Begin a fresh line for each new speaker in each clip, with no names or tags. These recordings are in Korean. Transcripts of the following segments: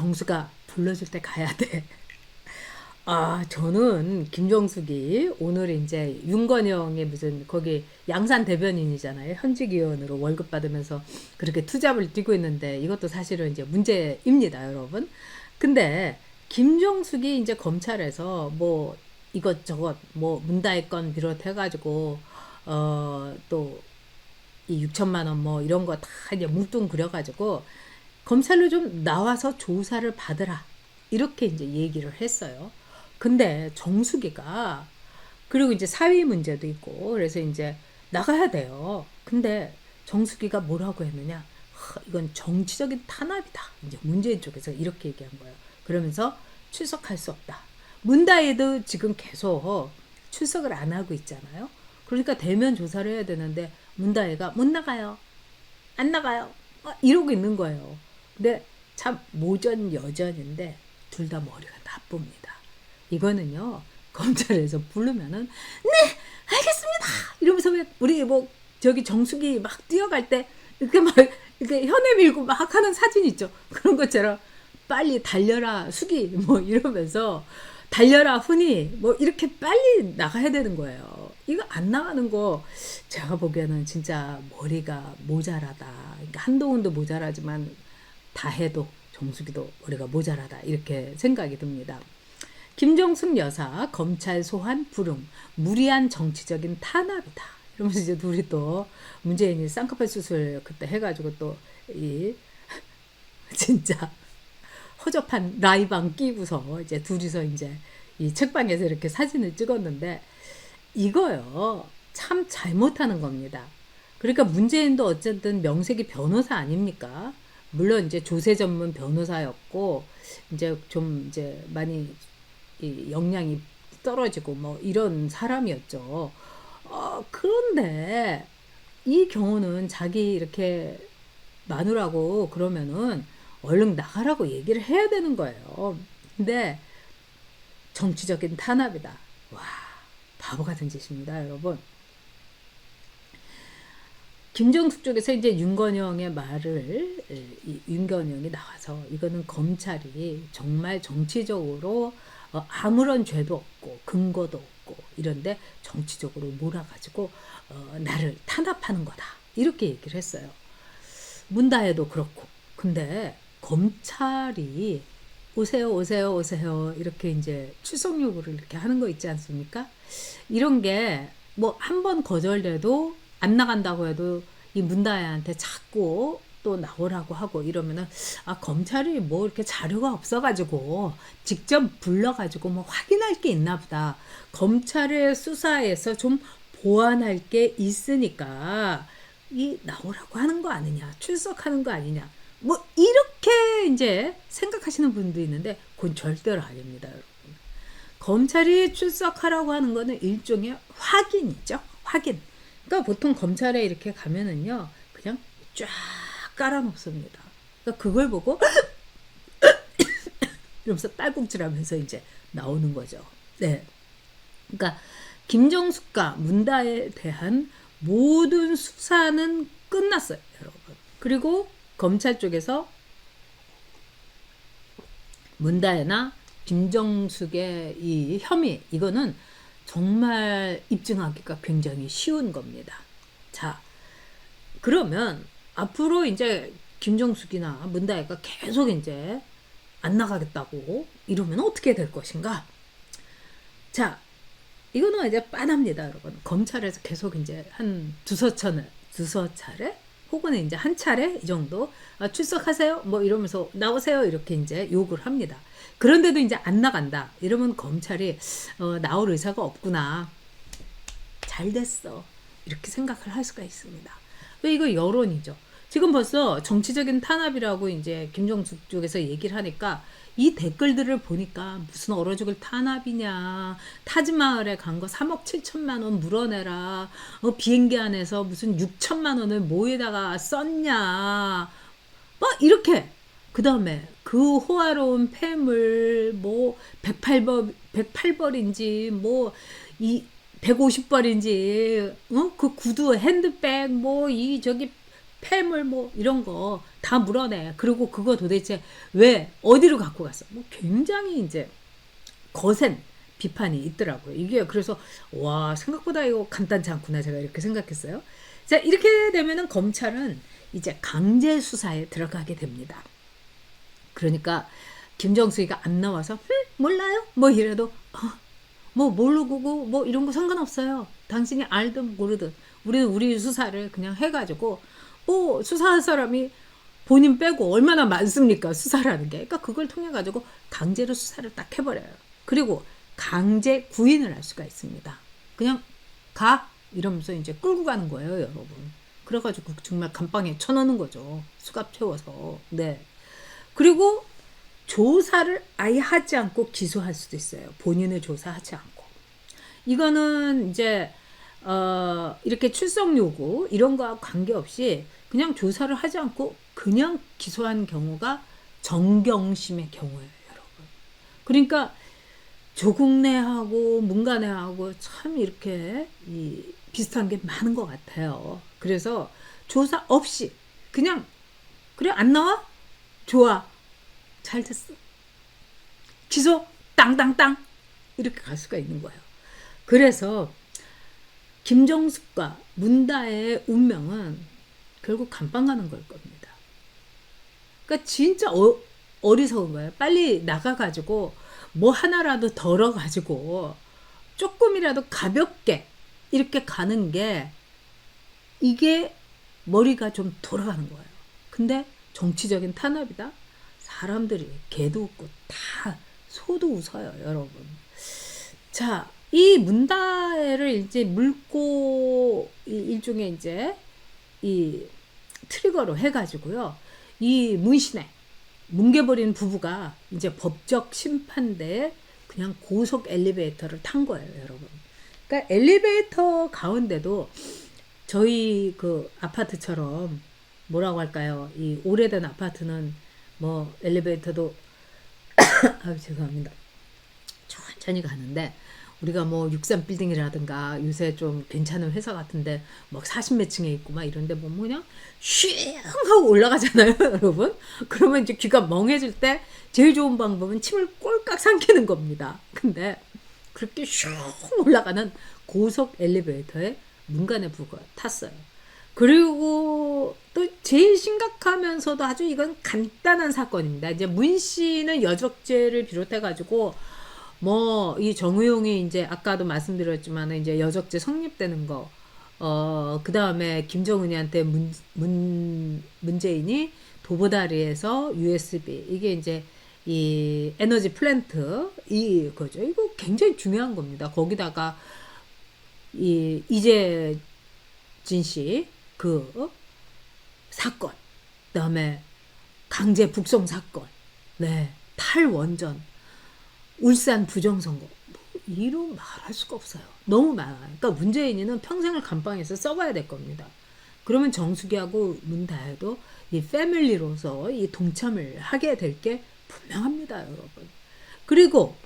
정수가 불러줄 때 가야 돼. 아, 저는 김정숙이 오늘 이제 윤건영의 무슨 거기 양산 대변인이잖아요. 현직 의원으로 월급 받으면서 그렇게 투잡을 뛰고 있는데 이것도 사실은 이제 문제입니다, 여러분. 근데 김정숙이 이제 검찰에서 뭐 이것저것 뭐 문다의 건 비롯해 가지고 어 또 이 6천만 원 뭐 이런 거 다 이제 뭉뚱그려 가지고 검찰로 좀 나와서 조사를 받으라 이렇게 이제 얘기를 했어요. 근데 정수기가 그리고 이제 사위 문제도 있고 그래서 이제 나가야 돼요. 근데 정수기가 뭐라고 했느냐? 하, 이건 정치적인 탄압이다. 이제 문재인 쪽에서 이렇게 얘기한 거예요. 그러면서 출석할 수 없다. 문다혜도 지금 계속 출석을 안 하고 있잖아요. 그러니까 대면 조사를 해야 되는데 문다혜가 못 나가요. 안 나가요. 어, 이러고 있는 거예요. 근데 참 모전 여전인데 둘 다 머리가 나쁩니다. 이거는요 검찰에서 부르면은 네 알겠습니다! 이러면서 왜 우리 뭐 저기 정수기 막 뛰어갈 때 이렇게 막 이렇게 현에 밀고 막 하는 사진 있죠? 그런 것처럼 빨리 달려라 수기! 뭐 이러면서 달려라 훈이 뭐 이렇게 빨리 나가야 되는 거예요. 이거 안 나가는 거 제가 보기에는 진짜 머리가 모자라다. 그러니까 한동훈도 모자라지만 다 해도 정수기도 머리가 모자라다 이렇게 생각이 듭니다. 김정숙 여사 검찰 소환 불응 무리한 정치적인 탄압이다. 이러면서 이제 둘이 또 문재인이 쌍꺼풀 수술 그때 해가지고 또 이 진짜 허접한 라이방 끼고서 이제 둘이서 이제 이 책방에서 이렇게 사진을 찍었는데 이거요 참 잘못하는 겁니다. 그러니까 문재인도 어쨌든 명색이 변호사 아닙니까? 물론 이제 조세 전문 변호사였고 이제 좀 이제 많이 이 역량이 떨어지고 뭐 이런 사람이었죠. 어, 그런데 이 경우는 자기 이렇게 마누라고 그러면은 얼른 나가라고 얘기를 해야 되는 거예요. 근데 정치적인 탄압이다. 와, 바보 같은 짓입니다, 여러분. 김정숙 쪽에서 이제 윤건영의 말을 이 윤건영이 나와서 이거는 검찰이 정말 정치적으로 어, 아무런 죄도 없고 근거도 없고 이런데 정치적으로 몰아가지고 어, 나를 탄압하는 거다 이렇게 얘기를 했어요. 문다혜도 그렇고 근데 검찰이 오세요 오세요 오세요 이렇게 이제 출석 요구를 이렇게 하는 거 있지 않습니까? 이런 게 뭐 한 번 거절돼도 안 나간다고 해도 이 문다혜한테 자꾸 또 나오라고 하고 이러면은 아 검찰이 뭐 이렇게 자료가 없어가지고 직접 불러가지고 뭐 확인할 게 있나 보다. 검찰의 수사에서 좀 보완할 게 있으니까 이 나오라고 하는 거 아니냐 출석하는 거 아니냐. 뭐 이렇게 이제 생각하시는 분도 있는데 그건 절대로 아닙니다 여러분. 검찰이 출석하라고 하는 거는 일종의 확인이죠. 확인 그러니까 보통 검찰에 이렇게 가면은요 그냥 쫙 깔아놓습니다. 그러니까 그걸 보고 이러면서 딸꾹질하면서 이제 나오는 거죠. 네. 그러니까 김정숙과 문다에 대한 모든 수사는 끝났어요, 여러분. 그리고 검찰 쪽에서 문다혜나 김정숙의 이 혐의 이거는 정말 입증하기가 굉장히 쉬운 겁니다. 자, 그러면 앞으로 이제 김정숙이나 문다혜가 계속 이제 안 나가겠다고 이러면 어떻게 될 것인가? 자, 이거는 이제 빤합니다, 여러분. 검찰에서 계속 이제 한 두서 차례, 두서 차례 혹은 이제 한 차례 이 정도 아, 출석하세요, 뭐 이러면서 나오세요 이렇게 이제 요구를 합니다. 그런데도 이제 안 나간다. 이러면 검찰이 어, 나올 의사가 없구나. 잘 됐어. 이렇게 생각을 할 수가 있습니다. 왜 이거 여론이죠. 지금 벌써 정치적인 탄압이라고 이제 김정숙 쪽에서 얘기를 하니까 이 댓글들을 보니까 무슨 얼어 죽을 탄압이냐. 타지마을에 간 거 3억 7천만 원 물어내라. 어, 비행기 안에서 무슨 6천만 원을 뭐에다가 썼냐. 뭐 이렇게 그 다음에 그 호화로운 폐물 뭐 108벌 108벌인지 뭐이 150벌인지 어? 그 구두 핸드백 뭐 이 저기 폐물 뭐 이런 거 다 물어내. 그리고 그거 도대체 왜 어디로 갖고 갔어? 뭐 굉장히 이제 거센 비판이 있더라고요. 이게 그래서 와 생각보다 이거 간단치 않구나 제가 이렇게 생각했어요. 자 이렇게 되면은 검찰은 이제 강제 수사에 들어가게 됩니다. 그러니까 김정수이가 안 나와서 흠, 몰라요 뭐 이래도 어, 뭐 모르고 뭐 이런 거 상관없어요. 당신이 알든 모르든 우리는 우리 수사를 그냥 해가지고 뭐 수사할 사람이 본인 빼고 얼마나 많습니까 수사라는 게. 그러니까 그걸 통해 가지고 강제로 수사를 딱 해버려요. 그리고 강제 구인을 할 수가 있습니다. 그냥 가 이러면서 이제 끌고 가는 거예요, 여러분. 그래가지고 정말 감방에 쳐넣는 거죠. 수갑 채워서. 네. 그리고 조사를 아예 하지 않고 기소할 수도 있어요. 본인을 조사하지 않고. 이거는 이제 어, 이렇게 출석 요구 이런 거와 관계없이 그냥 조사를 하지 않고 그냥 기소한 경우가 정경심의 경우예요, 여러분. 그러니까 조국내하고 문간내하고 참 이렇게 이 비슷한 게 많은 것 같아요. 그래서 조사 없이 그냥 그래 안 나와? 좋아. 잘 됐어. 기소 땅땅땅 이렇게 갈 수가 있는 거예요. 그래서 김정숙과 문다의 운명은 결국 감방 가는 걸 겁니다. 그러니까 진짜 어, 어리석은 거예요. 빨리 나가가지고 뭐 하나라도 덜어가지고 조금이라도 가볍게 이렇게 가는 게 이게 머리가 좀 돌아가는 거예요. 근데 정치적인 탄압이다. 사람들이 개도 웃고 다 소도 웃어요, 여러분. 자, 이 문다혜를 이제 물고 일종의 이제 이 트리거로 해가지고요. 이 문신에 뭉개버린 부부가 이제 법적 심판대에 그냥 고속 엘리베이터를 탄 거예요, 여러분. 그러니까 엘리베이터 가운데도 저희 그 아파트처럼 뭐라고 할까요? 이 오래된 아파트는 뭐 엘리베이터도 아 죄송합니다. 천천히 가는데 우리가 뭐 63 빌딩이라든가 요새 좀 괜찮은 회사 같은데 막 40몇 층에 있고 막 이런데 뭐 그냥 쉬잉 하고 올라가잖아요, 여러분. 그러면 이제 귀가 멍해질 때 제일 좋은 방법은 침을 꼴깍 삼키는 겁니다. 근데 그렇게 슝 올라가는 고속 엘리베이터에 문간의 부가 탔어요. 그리고 또 제일 심각하면서도 아주 이건 간단한 사건입니다. 이제 문 씨는 여적죄를 비롯해 가지고 뭐 이 정우용이 이제 아까도 말씀드렸지만 이제 여적죄 성립되는 거. 어, 그 다음에 김정은이한테 문, 문, 문재인이 도보다리에서 USB, 이게 이제 이 에너지 플랜트, 이, 거죠. 이거 굉장히 중요한 겁니다. 거기다가 이 이재진 씨, 그, 어? 사건, 그 다음에 강제 북송 사건, 네, 탈원전, 울산 부정선거, 뭐 이루 말할 수가 없어요. 너무 많아요. 그러니까 문재인이는 평생을 감방에서 썩어야 될 겁니다. 그러면 정수기하고 문다혜도 이 패밀리로서 이 동참을 하게 될 게 분명합니다, 여러분. 그리고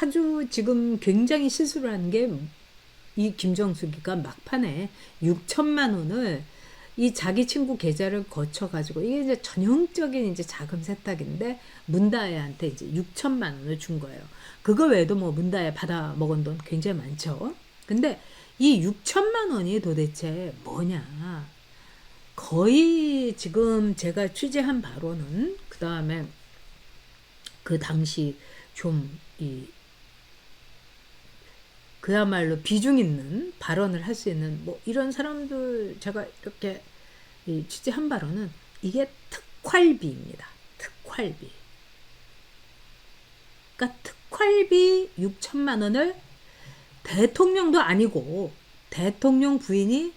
아주 지금 굉장히 실수를 하는 게이 김정숙이가 막판에 6천만 원을 이 자기 친구 계좌를 거쳐 가지고 이게 이제 전형적인 이제 자금 세탁인데 문다혜한테 이제 6천만 원을 준 거예요. 그거 외에도 뭐 문다혜 받아 먹은 돈 굉장히 많죠. 근데 이 6천만 원이 도대체 뭐냐? 거의 지금 제가 취재한 바로는 그 다음에 그 당시 좀이 그야말로 비중 있는 발언을 할 수 있는 뭐 이런 사람들 제가 이렇게 이 취재한 바로는 이게 특활비입니다. 특활비. 그러니까 특활비 6천만 원을 대통령도 아니고 대통령 부인이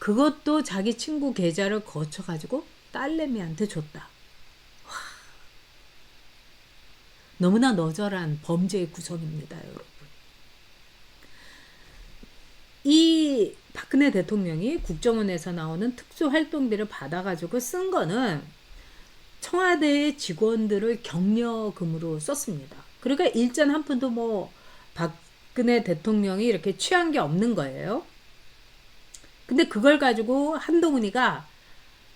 그것도 자기 친구 계좌를 거쳐 가지고 딸내미한테 줬다. 와. 너무나 너절한 범죄의 구성입니다, 여러분. 이 박근혜 대통령이 국정원에서 나오는 특수활동비를 받아가지고 쓴 거는 청와대의 직원들을 격려금으로 썼습니다. 그러니까 일전 한 푼도 뭐 박근혜 대통령이 이렇게 취한 게 없는 거예요. 근데 그걸 가지고 한동훈이가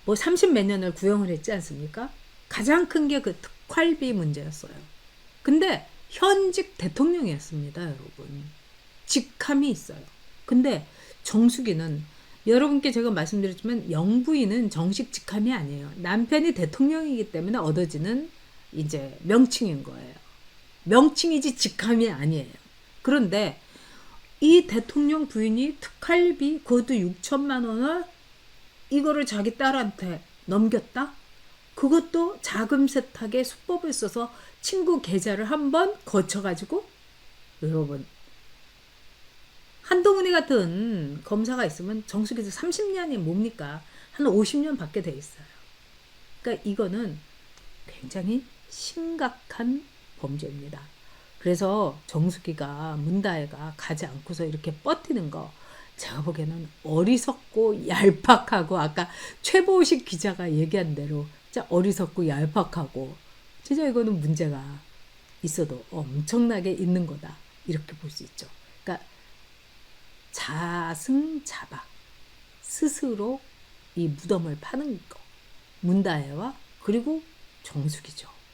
뭐 30 몇 년을 구형을 했지 않습니까? 가장 큰 게 그 특활비 문제였어요. 근데 현직 대통령이었습니다, 여러분. 직함이 있어요. 근데 정수기는 여러분께 제가 말씀드렸지만 영부인은 정식 직함이 아니에요. 남편이 대통령이기 때문에 얻어지는 이제 명칭인 거예요. 명칭이지 직함이 아니에요. 그런데 이 대통령 부인이 특활비 그것도 6천만 원을 이거를 자기 딸한테 넘겼다? 그것도 자금 세탁의 수법을 써서 친구 계좌를 한번 거쳐가지고 여러분 한동훈이 같은 검사가 있으면 정수기도 30년이 뭡니까? 한 50년 받게 돼 있어요. 그러니까 이거는 굉장히 심각한 범죄입니다. 그래서 정수기가 문다혜가 가지 않고서 이렇게 버티는 거 제가 보기에는 어리석고 얄팍하고 아까 최보식 기자가 얘기한 대로 진짜 어리석고 얄팍하고 진짜 이거는 문제가 있어도 엄청나게 있는 거다 이렇게 볼 수 있죠. 자승자박 스스로 이 무덤을 파는 거 문다혜와 그리고 정숙이죠.